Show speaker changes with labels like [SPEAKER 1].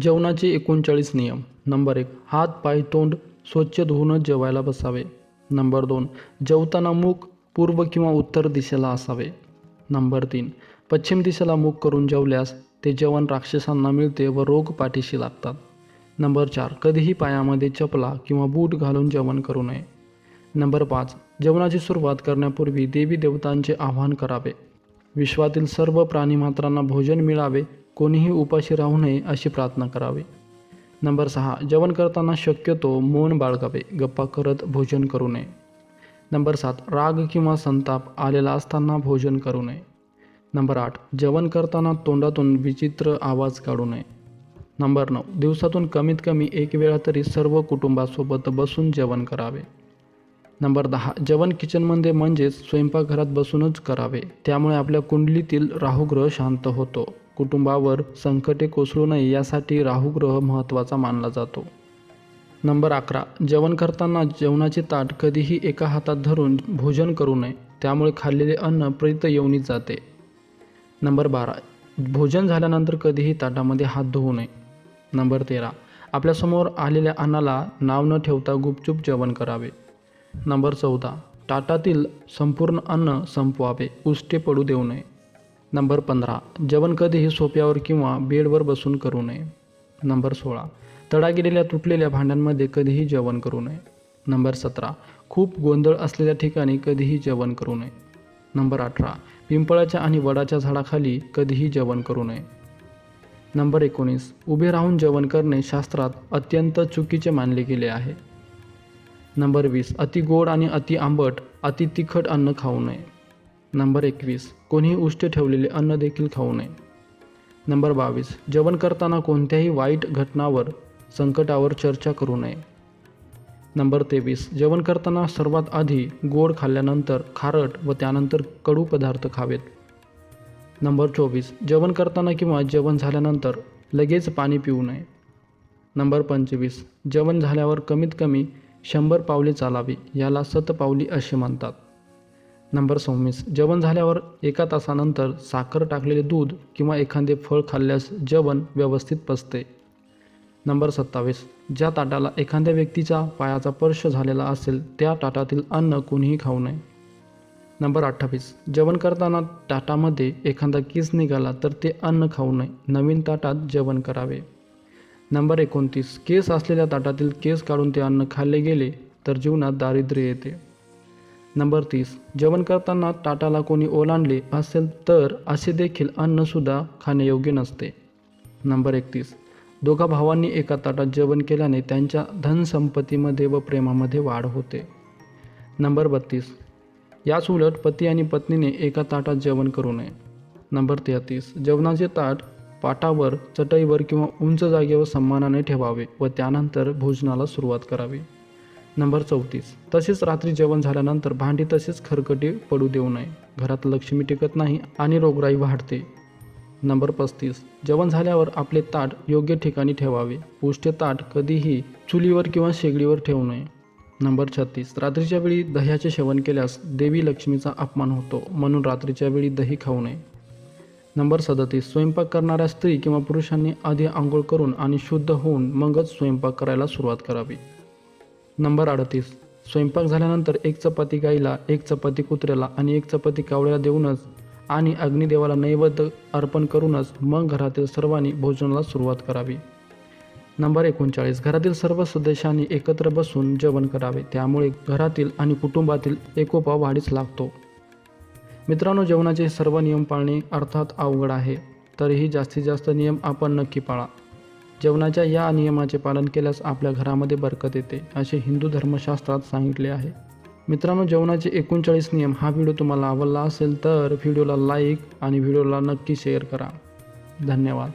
[SPEAKER 1] जेवणाचे एकोणचाळीस नियम. नंबर एक हात पाय तोंड स्वच्छ धुवूनच जेवायला बसावे. नंबर दोन जेवताना मुख पूर्व किंवा उत्तर दिशेला असावे. नंबर तीन पश्चिम दिशेला मुख करून जेवल्यास ते जेवण राक्षसांना मिळते व रोग पाठीशी लागतात. नंबर चार कधीही पायामध्ये चपला किंवा बूट घालून जेवण करू नये. नंबर पाच जेवणाची सुरुवात करण्यापूर्वी देवी देवतांचे आवाहन करावे. विश्वातील सर्व प्राणीमात्रांना भोजन मिळावे कोणीही उपाशी राहू नये अशी प्रार्थना करावी. नंबर सहा जेवण करताना शक्यतो मौन बाळगावे गप्पा करत भोजन करू नये. नंबर सात राग किंवा संताप आलेला असताना भोजन करू नये. नंबर आठ जेवण करताना तोंडातून विचित्र आवाज काढू नये. नंबर नऊ दिवसातून कमीत कमी एक वेळा तरी सर्व कुटुंबासोबत बसून जेवण करावे. नंबर दहा जेवण किचनमध्ये म्हणजेच स्वयंपाकघरात बसूनच करावे. त्यामुळे आपल्या कुंडलीतील राहुग्रह शांत होतो. कुटुंबावर संकटे कोसळू नये यासाठी राहुग्रह महत्त्वाचा मानला जातो. नंबर अकरा. जेवण करताना जेवणाचे ताट कधीही एका हातात धरून भोजन करू नये. त्यामुळे खाल्लेले अन्न प्रेत येऊनीत जाते. नंबर बारा. भोजन झाल्यानंतर कधीही ताटामध्ये हात धुवू नये. नंबर तेरा. आपल्यासमोर आलेल्या अन्नाला नाव न ठेवता गुपचूप जेवण करावे. नंबर चौदा. ताटातील संपूर्ण अन्न संपवावे. उष्टे पडू देऊ नये. नंबर पंधरा जेवण कधीही सोप्यावर किंवा बेडवर बसून करू नये. नंबर सोळा तडा गेलेल्या तुटलेल्या भांड्यांमध्ये कधीही जेवण करू नये. नंबर सतरा खूप गोंधळ असलेल्या ठिकाणी कधीही जेवण करू नये. नंबर अठरा पिंपळाच्या आणि वडाच्या झाडाखाली कधीही जेवण करू नये. नंबर एकोणीस उभे राहून जेवण करणे शास्त्रात अत्यंत चुकीचे मानले गेले आहे. नंबर वीस अति गोड आणि अति आंबट अति तिखट अन्न खाऊ नये. नंबर एकवीस. कोणीही उष्ट ठेवलेले अन्न देखील खाऊ नये. नंबर बावीस. जेवण करताना कोणत्याही वाईट घटनावर संकटावर चर्चा करू नये. नंबर तेवीस. जेवण करताना सर्वात आधी गोड खाल्ल्यानंतर खारट व त्यानंतर कडू पदार्थ खावेत. नंबर चोवीस. जेवण करताना किंवा जेवण झाल्यानंतर लगेच पाणी पिऊ नये. नंबर पंचवीस. जेवण झाल्यावर कमीत कमी शंभर पावले चालावी याला सतपावली असे म्हणतात. नंबर सव्वीस. जेवण झाल्यावर एका तासानंतर साखर टाकलेले दूध किंवा एखादे फळ खाल्ल्यास जेवण व्यवस्थित पचते. नंबर सत्तावीस. ज्या ताटाला एखाद्या व्यक्तीच्या पायाचा स्पर्श झालेला असेल त्या ताटातील अन्न कोणीही खाऊ नये. नंबर अठ्ठावीस. जेवण करताना ताटामध्ये एखादा केस निघाला तर ते अन्न खाऊ नये. नवीन ताटात जेवण करावे. नंबर एकोणतीस. केस असलेल्या ताटातील केस काढून ते अन्न खाल्ले गेले तर जीवनात दारिद्र्य येते. नंबर तीस. जेवण करताना ताटाला कोणी ओलांडले असेल तर असे देखील अन्नसुद्धा खाण्यायोग्य नसते. नंबर एकतीस. दोघा भावांनी एका ताटात जेवण केल्याने त्यांच्या धनसंपत्तीमध्ये व प्रेमामध्ये वाढ होते. नंबर बत्तीस. याच उलट पती आणि पत्नीने एका ताटात जेवण करू नये. नंबर तेहतीस. जेवणाचे ताट पाटावर चटईवर किंवा उंच जागेवर सन्मानाने ठेवावे व त्यानंतर भोजनाला सुरुवात करावी. नंबर चौतीस. तसेच रात्री जेवण झाल्यानंतर भांडी तसेच खरकटी पडू देऊ नये. घरात लक्ष्मी टिकत नाही आणि रोगराई वाढते. नंबर पस्तीस. जेवण झाल्यावर आपले ताट योग्य ठिकाणी ठेवावे. उष्टे ताट कधीही चुलीवर किंवा शेगडीवर ठेवू नये. नंबर छत्तीस. रात्रीच्या वेळी दह्याचे सेवन केल्यास देवी लक्ष्मीचा अपमान होतो म्हणून रात्रीच्या वेळी दही खाऊ नये. नंबर सदतीस. स्वयंपाक करणाऱ्या स्त्री किंवा पुरुषांनी आधी आंघोळ करून आणि शुद्ध होऊन मगच स्वयंपाक करायला सुरुवात करावी. नंबर अडतीस. स्वयंपाक झाल्यानंतर एक चपाती गाईला एक चपाती कुत्र्याला आणि एक चपाती कावळ्याला देऊनच आणि अग्निदेवाला नैवेद्य अर्पण करूनच मग घरातील सर्वांनी भोजनाला सुरुवात करावी. नंबर एकोणचाळीस. घरातील सर्व सदस्यांनी एकत्र बसून जेवण करावे. त्यामुळे घरातील आणि कुटुंबातील एकोपा वाढीस लागतो. मित्रांनो जेवणाचे सर्व नियम पाळणे अर्थात अवघड आहे. तरीही जास्तीत जास्त नियम आपण नक्की पाळा. जेवणाच्या या नियमाचे पालन केल्यास आपल्या घरामध्ये बरकत येते असे हिंदू धर्मशास्त्रात सांगितले आहे. मित्रांनो जेवणाचे एकोणचाळीस नियम हा व्हिडिओ तुम्हाला आवडला असेल तर व्हिडिओला लाईक आणि व्हिडिओला नक्की शेअर करा. धन्यवाद.